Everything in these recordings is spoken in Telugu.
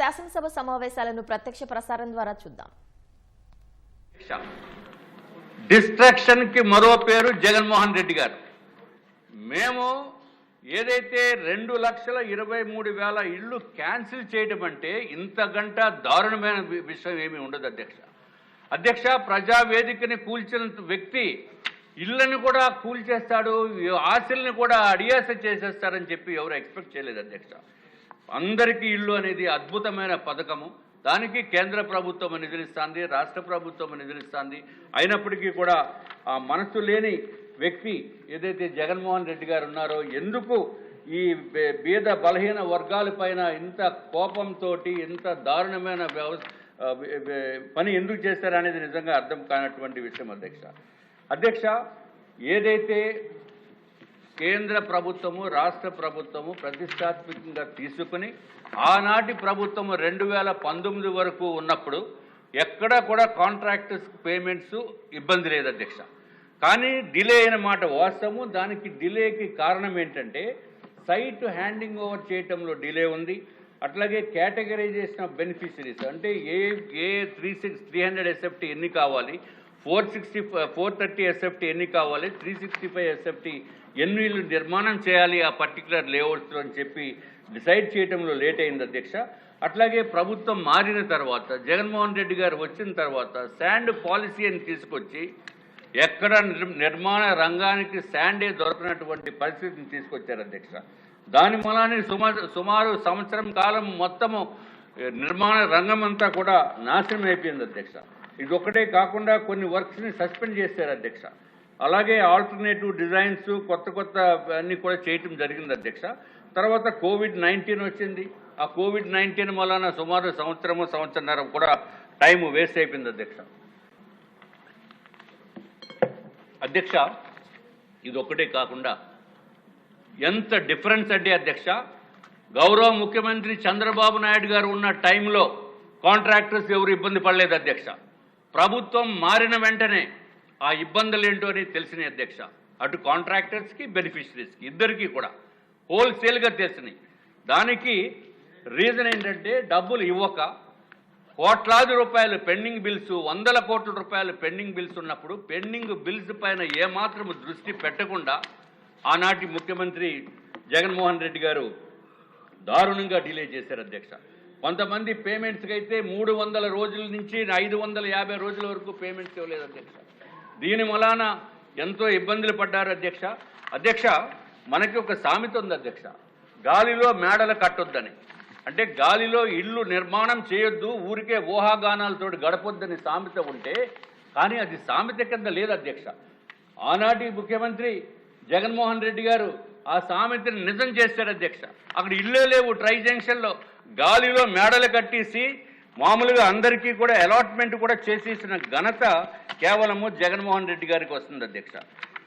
శాసనసభ సమావేశాలను ప్రత్యక్ష ప్రసారం ద్వారా చూద్దాం. డిస్ట్రాక్షన్కి మరో పేరు జగన్మోహన్ రెడ్డి గారు. మేము ఏదైతే రెండు లక్షల ఇరవై మూడు వేల ఇళ్ళు క్యాన్సిల్ చేయడం అంటే ఇంతగంట దారుణమైన విషయం ఏమీ ఉండదు అధ్యక్ష. అధ్యక్ష ప్రజావేదికని కూల్చిన వ్యక్తి ఇళ్ళని కూడా కూల్చేస్తాడు ఆశల్ని కూడా అడియాస చేసేస్తారని చెప్పి ఎవరు ఎక్స్పెక్ట్ చేయలేదు అధ్యక్ష. అందరికీ ఇల్లు అనేది అద్భుతమైన పథకము. దానికి కేంద్ర ప్రభుత్వం నిధులిస్తుంది రాష్ట్ర ప్రభుత్వం నిధులిస్తుంది. అయినప్పటికీ కూడా ఆ మనసు లేని వ్యక్తి ఏదైతే జగన్మోహన్ రెడ్డి గారు ఉన్నారో ఎందుకు ఈ బీద బలహీన వర్గాలపైన ఇంత కోపంతో ఇంత దారుణమైన వ్యవ పని ఎందుకు చేస్తారనేది నిజంగా అర్థం కానటువంటి విషయం అధ్యక్ష. అధ్యక్ష ఏదైతే కేంద్ర ప్రభుత్వము రాష్ట్ర ప్రభుత్వము ప్రతిష్టాత్మకంగా తీసుకుని ఆనాటి ప్రభుత్వము రెండు వేల పంతొమ్మిది వరకు ఉన్నప్పుడు ఎక్కడా కూడా కాంట్రాక్టర్స్ పేమెంట్స్ ఇబ్బంది లేదు అధ్యక్ష. కానీ డిలే అయిన మాట వాస్తవము. దానికి డిలేకి కారణం ఏంటంటే సైట్ హ్యాండింగ్ ఓవర్ చేయటంలో డిలే ఉంది. అట్లాగే కేటగరైజేషన్ ఆఫ్ బెనిఫిషరీస్ అంటే ఏ ఏ three six three hundred SFT ఎన్ని కావాలి? Four sixty four thirty SFT ఎన్ని కావాలి? త్రీ సిక్స్టీ ఫైవ్ ఎస్ఎఫ్టీ ఎన్ని ఇళ్ళు నిర్మాణం చేయాలి ఆ పర్టికులర్ లేఅవుట్స్లో అని చెప్పి డిసైడ్ చేయడంలో లేట్ అయింది అధ్యక్ష. అట్లాగే ప్రభుత్వం మారిన తర్వాత జగన్మోహన్ రెడ్డి గారు వచ్చిన తర్వాత శాండ్ పాలసీ అని తీసుకొచ్చి ఎక్కడ నిర్మాణ రంగానికి శాండే దొరకనటువంటి పరిస్థితిని తీసుకొచ్చారు అధ్యక్ష. దాని మూలాన్ని సుమారు సుమారు సంవత్సరం కాలం మొత్తము నిర్మాణ రంగం అంతా కూడా నాశనం అయిపోయింది అధ్యక్ష. ఇది ఒక్కటే కాకుండా కొన్ని వర్క్స్ని సస్పెండ్ చేశారు అధ్యక్ష. అలాగే ఆల్టర్నేటివ్ డిజైన్స్ కొత్త కొత్త అన్ని కూడా చేయటం జరిగింది అధ్యక్ష. తర్వాత కోవిడ్ నైన్టీన్ వచ్చింది. ఆ కోవిడ్ నైన్టీన్ వలన సుమారు సంవత్సరము సంవత్సరన్నర కూడా టైం వేస్ట్ అయిపోయింది అధ్యక్ష. అధ్యక్ష ఇది కాకుండా ఎంత డిఫరెన్స్ అంటే అధ్యక్ష? గౌరవ ముఖ్యమంత్రి చంద్రబాబు నాయుడు గారు ఉన్న టైంలో కాంట్రాక్టర్స్ ఎవరు ఇబ్బంది పడలేదు అధ్యక్ష. ప్రభుత్వం మారిన వెంటనే ఆ ఇబ్బందులు ఏంటో అని తెలిసినాయి అధ్యక్ష. అటు కాంట్రాక్టర్స్కి బెనిఫిషరీస్కి ఇద్దరికీ కూడా. హోల్సేల్గా తెలిసినాయి దానికి రీజన్ ఏంటంటే డబ్బులు ఇవ్వక కోట్లాది రూపాయలు పెండింగ్ బిల్స్ వందల కోట్ల రూపాయలు పెండింగ్ బిల్స్ ఉన్నప్పుడు పెండింగ్ బిల్స్ పైన ఏమాత్రం దృష్టి పెట్టకుండా ఆనాటి ముఖ్యమంత్రి జగన్మోహన్ రెడ్డి గారు దారుణంగా డిలే చేశారు అధ్యక్ష. కొంతమంది పేమెంట్స్కి అయితే మూడు వందల రోజుల నుంచి ఐదు వందల యాభై రోజుల వరకు పేమెంట్స్ ఇవ్వలేదు అధ్యక్ష. దీని వలన ఎంతో ఇబ్బందులు పడ్డారు అధ్యక్ష. అధ్యక్ష మనకి ఒక సామెత ఉంది అధ్యక్ష. గాలిలో మేడలు కట్టొద్దని. అంటే గాలిలో ఇల్లు నిర్మాణం చేయొద్దు ఊరికే ఊహాగానాలతో గడపొద్దని సామెత ఉంటే కానీ అది సామెత కింద లేదు అధ్యక్ష. ఆనాటి ముఖ్యమంత్రి జగన్మోహన్ రెడ్డి గారు ఆ సామెతని నిజం చేశారు అధ్యక్ష. అక్కడ ఇళ్ళే లేవు ట్రై జంక్షన్లో. గాలిలో మేడలు కట్టేసి మామూలుగా అందరికీ కూడా అలాట్మెంట్ కూడా చేసేసిన ఘనత కేవలము జగన్మోహన్ రెడ్డి గారికి వస్తుంది అధ్యక్ష.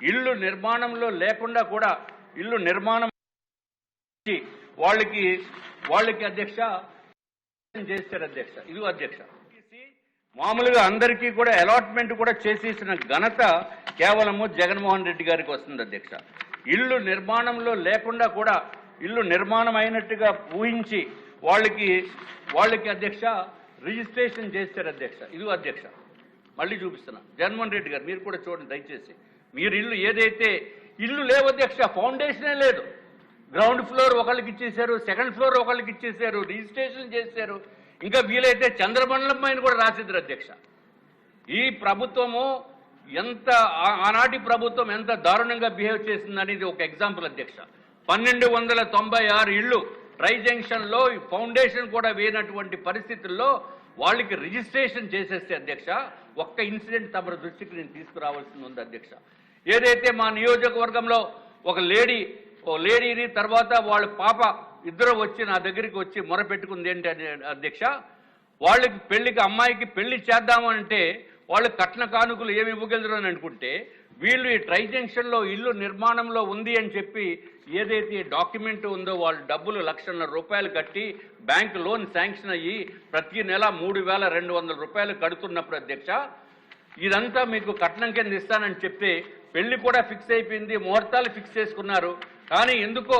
ఇల్లు నిర్మాణంలో లేకుండా కూడా ఇల్లు నిర్మాణం వాళ్ళకి వాళ్ళకి అధ్యక్ష చేశారు అధ్యక్ష. ఇది అధ్యక్ష. మామూలుగా అందరికీ కూడా అలాట్మెంట్ కూడా చేసేసిన ఘనత కేవలము జగన్మోహన్ రెడ్డి గారికి వస్తుంది అధ్యక్ష. ఇల్లు నిర్మాణంలో లేకుండా కూడా ఇల్లు నిర్మాణం అయినట్టుగా ఊహించి వాళ్ళకి వాళ్ళకి అధ్యక్ష రిజిస్ట్రేషన్ చేశారు అధ్యక్ష. ఇది అధ్యక్ష మళ్ళీ చూపిస్తున్నా. జగన్మోహన్ రెడ్డి గారు మీరు కూడా చూడండి దయచేసి. మీరు ఇల్లు ఏదైతే ఇల్లు లేవు అధ్యక్ష ఫౌండేషనే లేదు. గ్రౌండ్ ఫ్లోర్ ఒకళ్ళకి ఇచ్చేశారు సెకండ్ ఫ్లోర్ ఒకళ్ళకి ఇచ్చేశారు రిజిస్ట్రేషన్ చేశారు. ఇంకా వీలైతే చంద్రమండలం పైన కూడా రాసిద్దరు అధ్యక్ష. ఈ ప్రభుత్వము ఎంత ఆనాటి ప్రభుత్వం ఎంత దారుణంగా బిహేవ్ చేసిందనేది ఒక ఎగ్జాంపుల్ అధ్యక్ష. పన్నెండు వందల తొంభై ఆరు ఇళ్ళు ట్రై జంక్షన్లో ఈ ఫౌండేషన్ కూడా వేయనటువంటి పరిస్థితుల్లో వాళ్ళకి రిజిస్ట్రేషన్ చేసేస్తే అధ్యక్ష ఒక్క ఇన్సిడెంట్ తమ దృష్టికి నేను తీసుకురావాల్సింది ఉంది అధ్యక్ష. ఏదైతే మా నియోజకవర్గంలో ఒక లేడీ ఓ లేడీని తర్వాత వాళ్ళ పాప ఇద్దరు వచ్చి నా దగ్గరికి వచ్చి మొరపెట్టుకుంది ఏంటి అని అధ్యక్ష వాళ్ళకి పెళ్ళికి అమ్మాయికి పెళ్ళి చేద్దామంటే వాళ్ళు కట్న కానుకలు ఏమి ఇవ్వగలరు అని అనుకుంటే వీళ్ళు ఈ ట్రై జంక్షన్లో ఇల్లు నిర్మాణంలో ఉంది అని చెప్పి ఏదైతే డాక్యుమెంట్ ఉందో వాళ్ళు డబ్బులు లక్షన్నర రూపాయలు కట్టి బ్యాంక్ లోన్ శాంక్షన్ అయ్యి ప్రతి నెల మూడు వేల రెండు వందల రూపాయలు కడుతున్నప్పుడు అధ్యక్ష ఇదంతా మీకు కట్నం కింద ఇస్తానని చెప్తే పెళ్ళి కూడా ఫిక్స్ అయిపోయింది ముహూర్తాలు ఫిక్స్ చేసుకున్నారు. కానీ ఎందుకో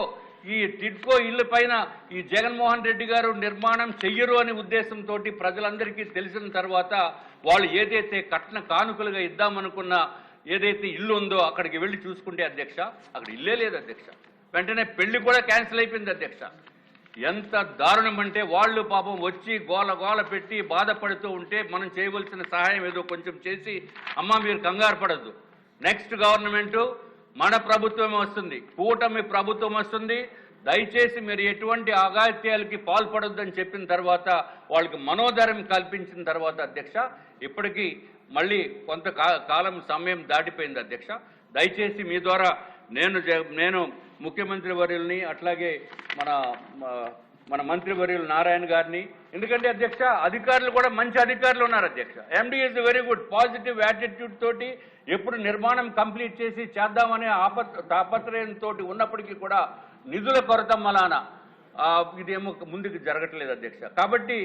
ఈ టిడ్కో ఇల్లు పైన ఈ జగన్మోహన్ రెడ్డి గారు నిర్మాణం చెయ్యరు అనే ఉద్దేశంతో ప్రజలందరికీ తెలిసిన తర్వాత వాళ్ళు ఏదైతే కట్న కానుకలుగా ఇద్దామనుకున్న ఏదైతే ఇల్లు ఉందో అక్కడికి వెళ్ళి చూసుకుంటే అధ్యక్ష అక్కడ ఇల్లే లేదు అధ్యక్ష. వెంటనే పెళ్ళి కూడా క్యాన్సిల్ అయిపోయింది అధ్యక్ష. ఎంత దారుణం అంటే వాళ్ళు పాపం వచ్చి గోల గోల పెట్టి బాధపడుతూ ఉంటే మనం చేయవలసిన సహాయం ఏదో కొంచెం చేసి అమ్మ మీరు కంగారు పడద్దు. నెక్స్ట్ గవర్నమెంటు మన ప్రభుత్వం వస్తుంది. కూటమి ప్రభుత్వం వస్తుంది. దయచేసి మీరు ఎటువంటి అగాత్యాలకి పాల్పడొద్దని చెప్పిన తర్వాత వాళ్ళకి మనోధర్యం కల్పించిన తర్వాత అధ్యక్ష ఇప్పటికీ మళ్ళీ కొంత కాలం సమయం దాటిపోయింది అధ్యక్ష. దయచేసి మీ ద్వారా నేను నేను ముఖ్యమంత్రి వర్యుల్ని అట్లాగే మన మన మంత్రి వర్యులు నారాయణ గారిని ఎందుకంటే అధ్యక్ష అధికారులు కూడా మంచి అధికారులు ఉన్నారు అధ్యక్ష. MD is very good positive attitude తోటి ఎప్పుడు నిర్మాణం కంప్లీట్ చేసి చేద్దామనే ఆపత్ తాపత్రయంతో ఉన్నప్పటికీ కూడా నిధుల కొరత మలాన ఇదేమో ముందుకు జరగట్లేదు అధ్యక్ష. కాబట్టి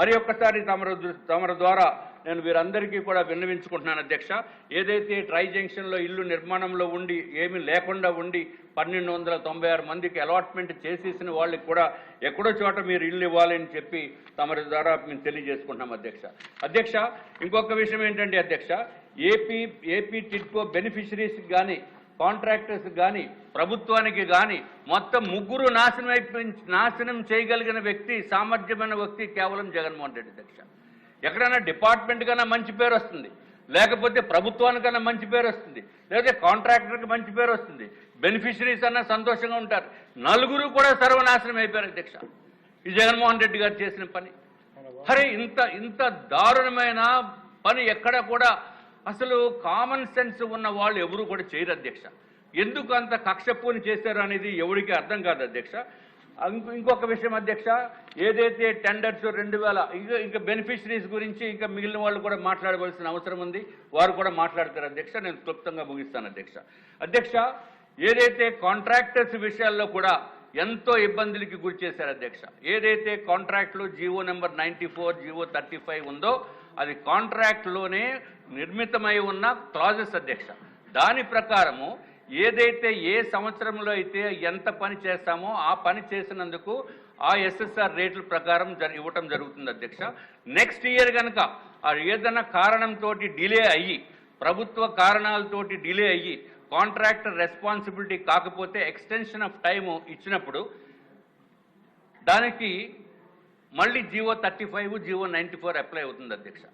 మరి ఒక్కసారి తమరు తమరు ద్వారా నేను వీరందరికీ కూడా విన్నవించుకుంటున్నాను అధ్యక్ష. ఏదైతే ట్రై జంక్షన్లో ఇల్లు నిర్మాణంలో ఉండి ఏమీ లేకుండా ఉండి పన్నెండు వందల తొంభై ఆరు మందికి అలాట్మెంట్ చేసేసిన వాళ్ళకి కూడా ఎక్కడో చోట మీరు ఇల్లు ఇవ్వాలని చెప్పి తమరి ద్వారా మేము తెలియజేసుకుంటున్నాం అధ్యక్ష. అధ్యక్ష ఇంకొక విషయం ఏంటంటే అధ్యక్ష? ఏపీ ఏపీ టిట్కో బెనిఫిషరీస్కి కానీ కాంట్రాక్టర్స్ కానీ ప్రభుత్వానికి కానీ మొత్తం ముగ్గురు నాశనం అయిపోయి నాశనం చేయగలిగిన వ్యక్తి సామర్థ్యమైన వ్యక్తి కేవలం జగన్మోహన్ రెడ్డి అధ్యక్ష. ఎక్కడైనా డిపార్ట్మెంట్ కన్నా మంచి పేరు వస్తుంది. లేకపోతే ప్రభుత్వానికన్నా మంచి పేరు వస్తుంది. లేకపోతే కాంట్రాక్టర్కి మంచి పేరు వస్తుంది. బెనిఫిషరీస్ అన్న సంతోషంగా ఉంటారు. నలుగురు కూడా సర్వనాశనం అయిపోయారు అధ్యక్ష. ఈ జగన్మోహన్ రెడ్డి గారు చేసిన పని. అరే ఇంత ఇంత దారుణమైన పని ఎక్కడ కూడా అసలు కామన్ సెన్స్ ఉన్న వాళ్ళు ఎవరు కూడా చేయరు అధ్యక్ష. ఎందుకు అంత కక్షపూని చేశారు అనేది ఎవరికి అర్థం కాదు అధ్యక్ష. ఇంకొక విషయం అధ్యక్ష ఏదైతే టెండర్స్ రెండు వేల ఇంకా ఇంకా బెనిఫిషరీస్ గురించి ఇంకా మిగిలిన వాళ్ళు కూడా మాట్లాడవలసిన అవసరం ఉంది. వారు కూడా మాట్లాడతారు అధ్యక్ష నేను క్లుప్తంగా ముగిస్తాను అధ్యక్ష. అధ్యక్ష ఏదైతే కాంట్రాక్టర్స్ విషయాల్లో కూడా ఎంతో ఇబ్బందులకి గురి చేశారు అధ్యక్ష. ఏదైతే కాంట్రాక్ట్లో GO number ninety four GO thirty five ఉందో అది కాంట్రాక్ట్లోనే నిర్మితమై ఉన్న క్లాజెస్ అధ్యక్ష. దాని ప్రకారము ఏదైతే ఏ సంవత్సరంలో అయితే ఎంత పని చేస్తామో ఆ పని చేసినందుకు ఆ ఎస్ఎస్ఆర్ రేట్ల ప్రకారం ఇవ్వటం జరుగుతుంది అధ్యక్ష. నెక్స్ట్ ఇయర్ కనుక ఏదైనా కారణంతో డిలే అయ్యి ప్రభుత్వ కారణాలతోటి డిలే అయ్యి కాంట్రాక్టర్ రెస్పాన్సిబిలిటీ కాకపోతే ఎక్స్టెన్షన్ ఆఫ్ టైము ఇచ్చినప్పుడు దానికి మళ్ళీ GO thirty five GO ninety four apply అవుతుంది అధ్యక్ష.